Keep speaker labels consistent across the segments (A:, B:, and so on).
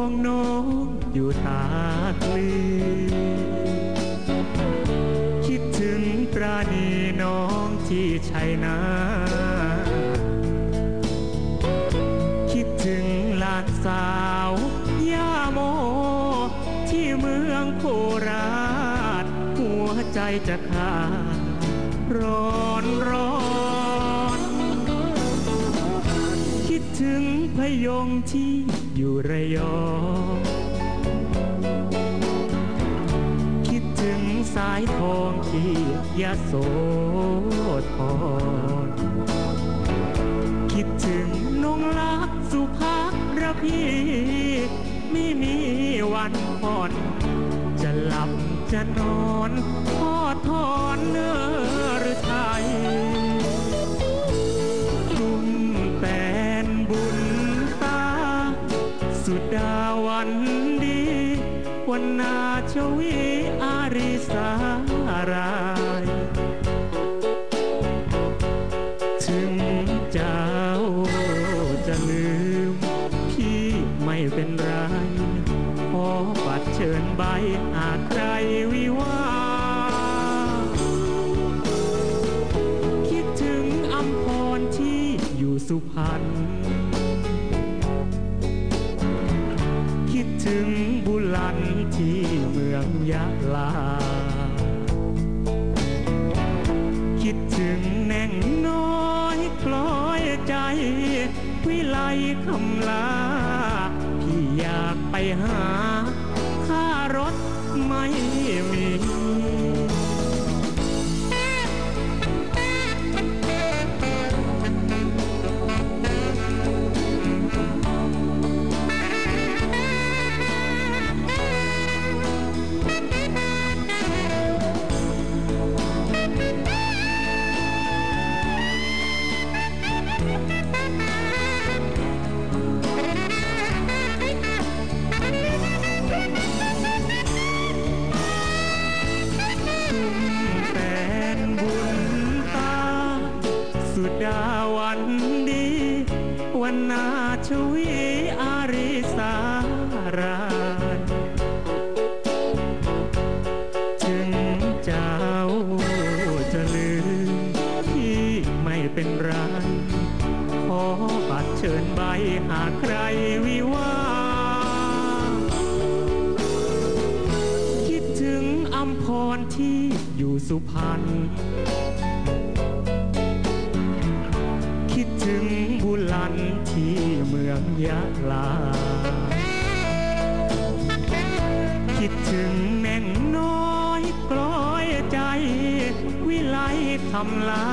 A: องนกอยู่ทาคลืคิดถึงปราณีน้องที่ชัยนาคิดถึงหลานสาว ย่าโม ที่เมืองโคราช หัวใจจะขา ยงที่อยู่ระยอง คิดถึงสายทองที่ยะโสธรคิดถึงนงลักษณ์สุภาระพีไม่มีวันผ่อนจะหลับจะนอนทอดทอนเนื้อหรือไทย วันดี วันนาชวีอาริสารายถึงเจ้าจะลืม พี่ไม่เป็นไรขอบัตรเชิญใบหากใครวิวาคิดถึงอัมพรที่อยู่สุพรรณ ถึงบุลันที่เมืองยะลา คิดถึงแน่งน้อยกลอยใจ วิไลคำลา พี่อยากไปหาค่ารถไม่ วันนาชวีอาริสารานถึงเจ้าจะลืมพี่ไม่เป็นไรขอบัตรเชิญใบหากใครวิวาคิดถึงอัมพรที่อยู่สุพรรณ ถึงบุลันที่เมืองยะลา คิดถึงแม่งน้อยกลอยใจ วิไลทำลา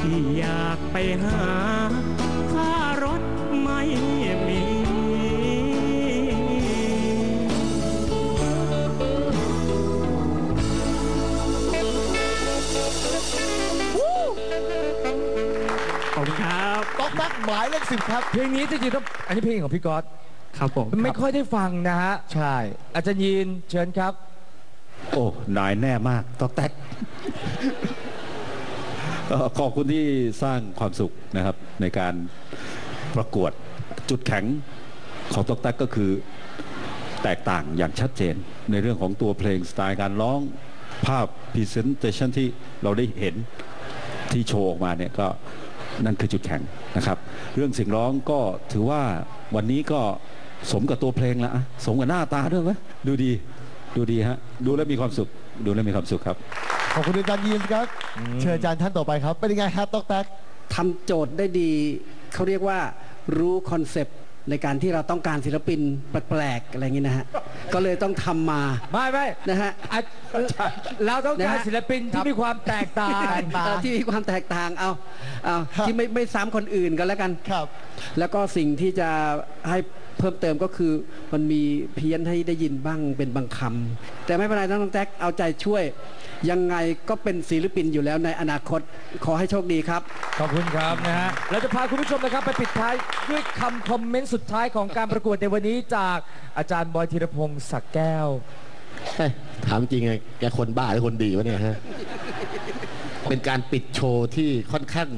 A: ที่อยากไปหา
B: หมายเลขสิบครับ
C: เพลงนี้จริงๆต้องอันนี้เพลงของพี่ก๊อต
A: ครับผม
C: ไม่ค่อยได้ฟังนะฮะ
B: ใช่
C: อาจารย์ยีนเชิญครับ
D: โอ้นายแน่มากตอกแตกเอ่อขอบคุณที่สร้างความสุขนะครับ ในการประกวดจุดแข็งของตอกแตกก็คือแตกต่างอย่างชัดเจน ในเรื่องของตัวเพลงสไตล์การร้องภาพพรีเซนเตชันที่เราได้เห็นที่โชว์ออกมาเนี่ยก็ นั่นคือจุดแข็งนะครับ เรื่องเสียงร้องก็ถือว่าวันนี้ก็สมกับตัวเพลงแล้วอะสมกับหน้าตาด้วยไหมดูดีดูดีฮะดูแล้วมีความสุข ดูแล้วมีความสุขครับ
B: ขอบคุณอาจารย์ยีนครับ เชิญอาจารย์ท่านต่อไปครับ เป็นยังไงครับต๊อกแต๊ก
E: ทำโจทย์ได้ดี เขาเรียกว่ารู้คอนเซปต์ ในการที่เราต้องการศิลปินแปลกๆอะไรอย่างนี้นะฮะ ก็เลยต้องทำมา
C: ไม่ไม่
E: นะฮะ
C: อะเราต้องการ
E: นะฮะ
C: ศิลปินที่มีความแตกต่าง
E: เอ่อที่มีความแตกต่างเอาเอาที่ไม่ไม่ซ้ำคนอื่นกันแล้วกัน
B: ครับ
E: แล้วก็สิ่งที่จะให้ เพิ่มเติมก็คือมันมีเพี้ยนให้ได้ยินบ้างเป็นบางคำแต่ไม่เป็นไรน้องแจ็คเอาใจช่วย ยังไงก็เป็นศิลปินอยู่แล้วในอนาคตขอให้โชคดีครับ
C: ขอบคุณครับนะฮะเราจะพาคุณผู้ชมนะครับไปปิดท้ายด้วยคำคอมเมนต์สุดท้ายของการประกวดในวันนี้จากอาจารย์บอยธีรพงศ์ศักดิ์แก้ว
F: เฮ้ยถามจริงไงแกคนบ้าหรือคนดีวะเนี่ยฮะ เป็นการปิดโชว์ที่ค่อนข้าง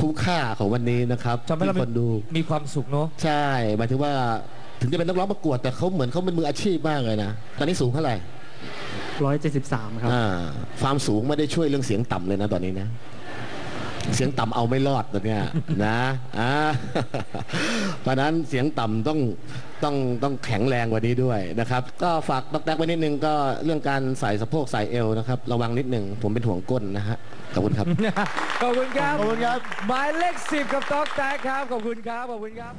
F: คุ้มค่าของวันนี้นะครับ
C: ทำให้เรา
F: ที่คนดู
C: มีความสุขเนาะ
F: ใช่หมายถึงว่าถึงจะเป็นนักร้องประกวดแต่เขาเหมือนเขาเป็นมืออาชีพมากเลยนะตอนนี้สูงเท่าไหร่
A: 173 ครับ
F: อ่าความสูงไม่ได้ช่วยเรื่องเสียงต่ำเลยนะตอนนี้นะ เสียงต่ำเอาไม่รอดตอนเนี้ยนะอ่าเพราะฉะนั้นเสียงต่ำต้องต้องต้องแข็งแรงกว่านี้ด้วยนะครับ ก็ฝากดอกแดกไว้นิดนึงก็เรื่องการใส่สะโพกใส่เอวนะครับ ระวังนิดนึงผมเป็นห่วงก้นนะฮะขอบคุณครับ
C: ขอบคุณครับ
B: ขอบคุณครับ
C: หมายเลขสิบกับต๊อกแต๊กครับขอบคุณครับขอบคุณครับ